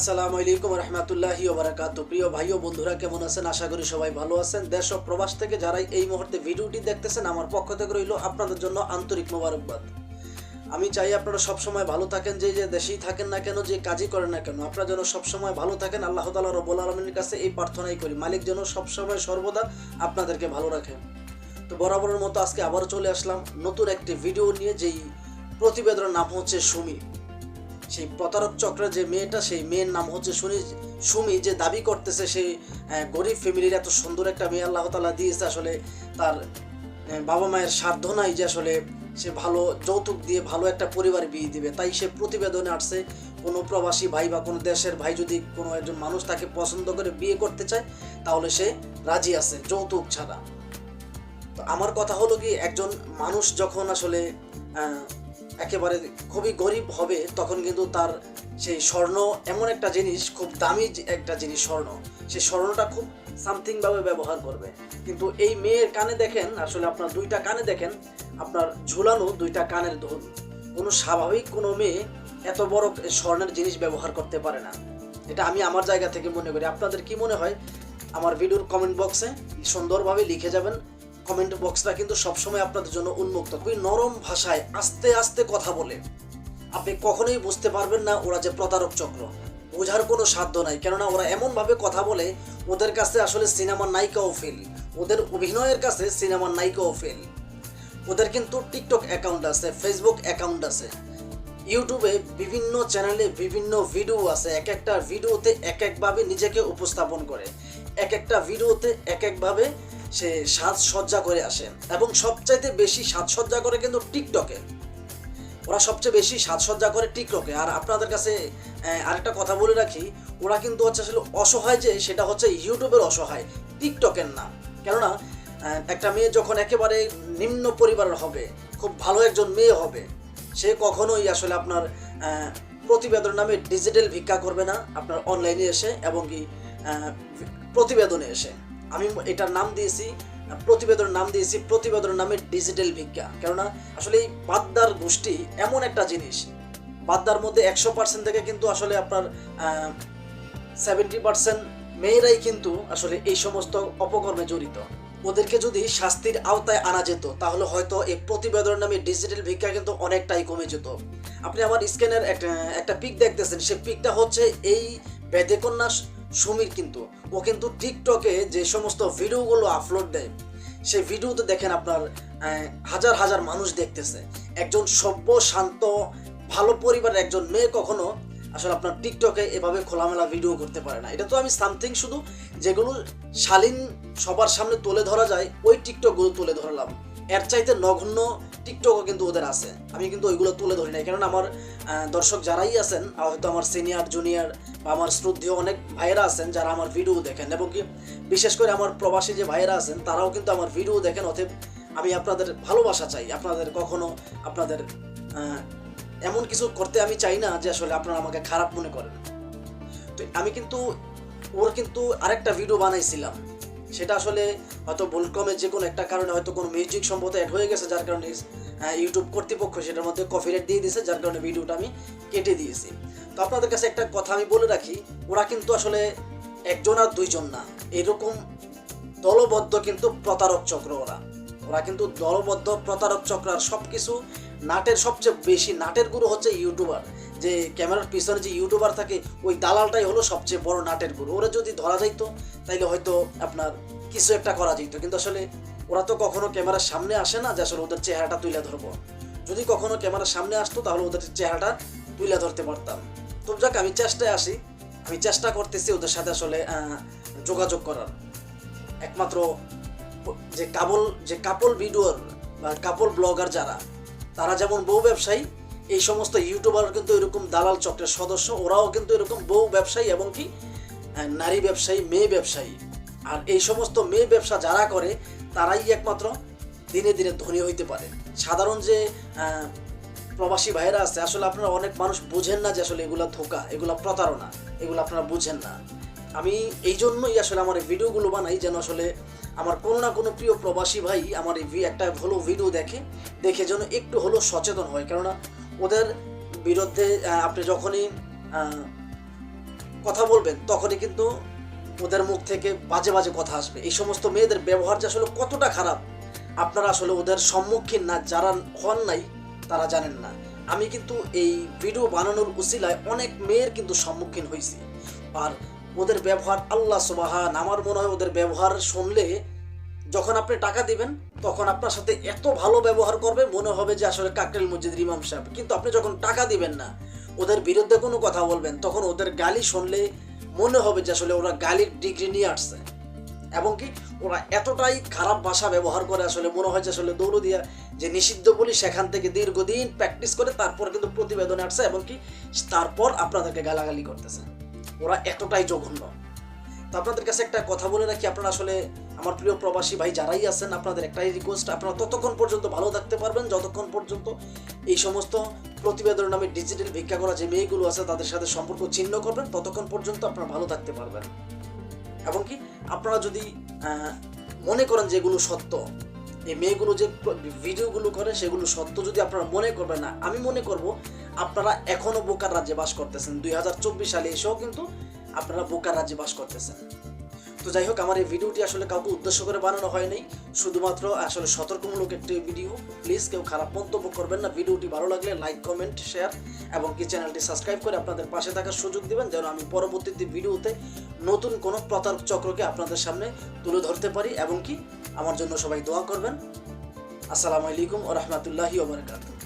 আসসালামু আলাইকুম রহমতুল্লাহি ওবরাকাত প্রিয় ভাই ও বন্ধুরা, কেমন আছেন? আশা করি সবাই ভালো আছেন। দেশ ও প্রবাস থেকে যারাই এই মুহূর্তে ভিডিওটি দেখতেছেন, আমার পক্ষ থেকে রইল আপনাদের জন্য আন্তরিক মোবারকবাদ। আমি চাই আপনারা সবসময় ভালো থাকেন, যে যে দেশেই থাকেন না কেন, যে কাজই করেন না কেন। আপনারা যেন সবসময় ভালো থাকেন, আল্লাহ তালা রব্বুল আলমীর কাছে এই প্রার্থনাই করি। মালিক যেন সবসময় সর্বদা আপনাদেরকে ভালো রাখেন তো বরাবরের মতো আজকে আবারও চলে আসলাম নতুন একটি ভিডিও নিয়ে, যেই প্রতিবেদনের নাম হচ্ছে সুমি। সেই প্রতারক চক্রের যে মেয়েটা, সেই মেয়ের নাম হচ্ছে সুনি সুমি যে দাবি করতেছে সেই গরিব ফ্যামিলির এত সুন্দর একটা মেয়ে আল্লাহ তালা দিয়েছে আসলে তার বাবা মায়ের সাধ্য নাই যে আসলে সে ভালো যৌতুক দিয়ে ভালো একটা পরিবার বিয়ে দিবে। তাই সে প্রতিবেদনে আসছে, কোনো প্রবাসী ভাই বা কোনো দেশের ভাই যদি কোনো একজন মানুষ তাকে পছন্দ করে বিয়ে করতে চায়, তাহলে সে রাজি আছে, যৌতুক ছাড়া। তো আমার কথা হলো কি, একজন মানুষ যখন আসলে একেবারে খুবই গরিব হবে, তখন কিন্তু তার সেই স্বর্ণ এমন একটা জিনিস, খুব দামি একটা জিনিস স্বর্ণ সেই স্বর্ণটা খুব সামথিং ভাবে ব্যবহার করবে। কিন্তু এই মেয়ের কানে দেখেন, আসলে আপনার দুইটা কানে দেখেন, আপনার ঝুলানো দুইটা কানের দুল কোনো স্বাভাবিক কোনো মেয়ে এত বড় স্বর্ণের জিনিস ব্যবহার করতে পারে না। এটা আমি আমার জায়গা থেকে মনে করি। আপনাদের কি মনে হয়? আমার ভিডিওর কমেন্ট বক্সে সুন্দরভাবে লিখে যাবেন। কমেন্ট বক্সটা কিন্তু সবসময় আপনাদের জন্য উন্মুক্ত। খুবই নরম ভাষায় আস্তে আস্তে কথা বলে। আপনি কখনোই বুঝতে পারবেন না ওরা যে প্রতারক চক্র। বোঝার কোনো সাধ্য নাই। কেননা ওরা এমনভাবে কথা বলে, ওদের কাছে আসলে সিনেমার নায়িকাও ফেল ওদের অভিনয়ের কাছে সিনেমার নায়িকাও ফেল ওদের কিন্তু টিকটক অ্যাকাউন্ট আছে ফেসবুক অ্যাকাউন্ট আছে। ইউটিউবে বিভিন্ন চ্যানেলে বিভিন্ন ভিডিও আছে। এক একটা ভিডিওতে এক একভাবে নিজেকে উপস্থাপন করে। এক একটা ভিডিওতে এক একভাবে সে সাজসজ্জা করে আসে এবং সবচাইতে বেশি সাজসজ্জা করে কিন্তু টিকটকে। ওরা সবচেয়ে বেশি সাজসজ্জা করে টিকটকে। আর আপনাদের কাছে আরেকটা কথা বলে রাখি, ওরা কিন্তু হচ্ছে আসলে অসহায় যে, সেটা হচ্ছে ইউটিউবের অসহায়, টিকটকের না। কেননা একটা মেয়ে যখন একেবারে নিম্ন পরিবারের হবে, খুব ভালো একজন মেয়ে হবে, সে কখনোই আসলে আপনার প্রতিবেদন নামে ডিজিটাল ভিক্ষা করবে না। আপনার অনলাইনে এসে এবং কি প্রতিবেদনে এসে। আমি এটার নাম দিয়েছি, প্রতিবেদনের নাম দিয়েছি, প্রতিবেদনের নামে ডিজিটাল ভিক্ষা কেননা আসলে এই বাদ্দার গোষ্ঠী এমন একটা জিনিস বাদ্দার মধ্যে একশো পার্সেন্ট থেকে কিন্তু আসলে আপনার সেভেন্টি পার্সেন্ট মেয়েরাই কিন্তু আসলে এই সমস্ত অপকর্মে জড়িত। ওদেরকে যদি শাস্তির আওতায় আনা যেত, তাহলে হয়তো এই প্রতিবেদনের নামে ডিজিটাল ভিক্ষা কিন্তু অনেকটাই কমে যেত। আপনি আমার স্ক্যানের একটা পিক দেখতেছেন, সেই পিকটা হচ্ছে এই বেদেকন্যা সুমির কিন্তু। ও কিন্তু টিকটকে যে সমস্ত ভিডিওগুলো আপলোড দেয়, সেই ভিডিওতে দেখেন আপনার হাজার হাজার মানুষ দেখতেছে। একজন সভ্য, শান্ত, ভালো পরিবারের একজন মেয়ে কখনো আসলে আপনার টিকটকে এভাবে খোলামেলা ভিডিও করতে পারে না। এটা তো আমি সামথিং শুধু যেগুলো শালীন সবার সামনে তুলে ধরা যায়, ওই টিকটকগুলো তুলে ধরলাম। এর চাইতে নগণ্য টিকটকও কিন্তু ওদের আছে। আমি কিন্তু ওইগুলো তুলে ধরি নাই। কারণ আমার দর্শক যারাই আছেন হয়তো আমার সিনিয়র জুনিয়র বা আমার শ্রদ্ধেয় অনেক ভাইয়েরা আছেন যারা আমার ভিডিও দেখেন এবং কি বিশেষ করে আমার প্রবাসী যে ভাইয়েরা আছেন, তারাও কিন্তু আমার ভিডিও দেখেন। অতএব আমি আপনাদের ভালোবাসা চাই। আপনাদের কখনো আপনাদের এমন কিছু করতে আমি চাই না যে আসলে আপনারা আমাকে খারাপ মনে করেন। তো আমি কিন্তু, ওর কিন্তু আরেকটা ভিডিও বানাইছিলাম। সেটা আসলে হয়তো ভুলক্রমে যে কোনো একটা কারণে হয়তো কোনো মিউজিক সম্ভবত অ্যাড হয়ে গেছে, যার কারণে ইউটিউব কর্তৃপক্ষ সেটার মধ্যে কপিরাইট দিয়ে দিয়েছে, যার কারণে ভিডিওটা আমি কেটে দিয়েছি। তো আপনাদের কাছে একটা কথা আমি বলে রাখি, ওরা কিন্তু আসলে একজন আর দুইজন না। এরকম দলবদ্ধ কিন্তু প্রতারক চক্র ওরা। ওরা কিন্তু দলবদ্ধ প্রতারক চক্র আর সব কিছু নাটের সবচেয়ে বেশি, নাটের গুরু হচ্ছে ইউটিউবার যে ক্যামেরার পিছনে যে ইউটিউবার থাকে, ওই দালালটাই হলো সবচেয়ে বড় নাটের গুরু। ওরা যদি ধরা যাইতো, তাইলে হয়তো আপনার কিছু একটা করা যেত কিন্তু আসলে ওরা তো কখনো ক্যামেরার সামনে আসে না যে আসলে ওদের চেহারাটা তুলে ধরবো। যদি কখনো ক্যামেরার সামনে আসতো, তাহলে ওদের চেহারাটা তুলে ধরতে পারতাম। তো যাক, আমি চেষ্টায় আসি। আমি চেষ্টা করতেছি ওদের সাথে আসলে যোগাযোগ করার। একমাত্র যে কাপল যে কাপল ভিডিওর বা কাপল ব্লগার যারা, তারা যেমন বউ ব্যবসায়ী এই সমস্ত ইউটিউবার কিন্তু এরকম দালাল চক্রের সদস্য, ওরাও কিন্তু এরকম বউ ব্যবসায়ী এবং কি নারী ব্যবসায়ী, মেয়ে ব্যবসায়ী। আর এই সমস্ত মেয়ে ব্যবসা যারা করে, তারাই একমাত্র দিনে দিনে ধনী হইতে পারে। সাধারণ যে প্রবাসী ভাইরা আছে, আসলে আপনারা অনেক মানুষ বুঝেন না যে আসলে এগুলো ধোকা, এগুলা প্রতারণা, এগুলো আপনারা বুঝেন না। আমি এই জন্যই আসলে আমার এই ভিডিওগুলো বানাই যেন আসলে আমার কোনো না কোনো প্রিয় প্রবাসী ভাই আমার এই একটা হলো ভিডিও দেখে দেখে যেন একটু হলো সচেতন হয়। কেননা ওদের বিরুদ্ধে আপনি যখনই কথা বলবেন, তখনই কিন্তু ওদের মুখ থেকে বাজে বাজে কথা আসবে। এই সমস্ত মেয়েদের ব্যবহার যে আসলে কতটা খারাপ, আপনারা আসলে ওদের সম্মুখীন না, যারা হন নাই, তারা জানেন না। আমি কিন্তু এই ভিডিও বানানোর উসিলায় অনেক মেয়ের কিন্তু সম্মুখীন হয়েছি আর ওদের ব্যবহার আল্লাহ সুবাহান, আমার মনে হয় ওদের ব্যবহার শুনলে যখন আপনি টাকা দিবেন তখন আপনার সাথে এত ভালো ব্যবহার করবে, মনে হবে যে আসলে কাকরেল মসজিদের ইমাম সাহেব। কিন্তু আপনি যখন টাকা দিবেন না, ওদের বিরুদ্ধে কোনো কথা বলবেন, তখন ওদের গালি শুনলে মনে হবে যে আসলে ওরা গালির ডিগ্রি নিয়ে আসছে। এবং কি, ওরা এতটাই খারাপ ভাষা ব্যবহার করে আসলে মনে হয় যে আসলে দৌড়দিয়া যে নিষিদ্ধ বলি সেখান থেকে দীর্ঘদিন প্র্যাকটিস করে তারপর কিন্তু প্রতিবেদনে আসছে এবং কি, তারপর আপনাদেরকে গালাগালি করতেছে। ওরা এতটাই জঘন্য। তো আপনাদের কাছে একটা কথা বলে রাখি, আপনারা আসলে আমার প্রিয় প্রবাসী ভাই যারাই আছেন, আপনাদের একটাই রিকোয়েস্ট আপনারা ততক্ষণ পর্যন্ত ভালো থাকতে পারবেন, যতক্ষণ পর্যন্ত এই সমস্ত প্রতিবেদন নামে ডিজিটাল ভিক্ষা করা যে মেয়েগুলো আছে, তাদের সাথে সম্পর্ক ছিন্ন করবেন, ততক্ষণ পর্যন্ত আপনারা ভালো থাকতে পারবেন। এবং কি, আপনারা যদি মনে করেন যে এগুলো সত্য, এই মেয়েগুলো যে ভিডিওগুলো করে, সেগুলো সত্য যদি আপনারা মনে করবেন না, আমি মনে করব, আপনারা এখনও বোকার রাজ্যে বাস করতেছেন। দুই হাজার চব্বিশ সালে এসেও কিন্তু আপনারা বোকার রাজ্যে বাস করতেছেন। তো যাই হোক, আমার এই ভিডিওটি আসলে কাউকে উদ্দেশ্য করে বানানো হয়নি। শুধুমাত্র আসলে সতর্কমূলক একটি ভিডিও। প্লিজ কেউ খারাপ মন্তব্য করবেন না। ভিডিওটি ভালো লাগলে লাইক, কমেন্ট, শেয়ার এবং কি চ্যানেলটি সাবস্ক্রাইব করে আপনাদের পাশে থাকার সুযোগ দিবেন, যেন আমি পরবর্তীতে ভিডিওতে নতুন কোনো প্রতারক চক্রকে আপনাদের সামনে তুলে ধরতে পারি এবং কি আমার জন্য সবাই দোয়া করবেন। আসসালামু আলাইকুম ও রহমতুল্লাহি ওবরাকাতুহ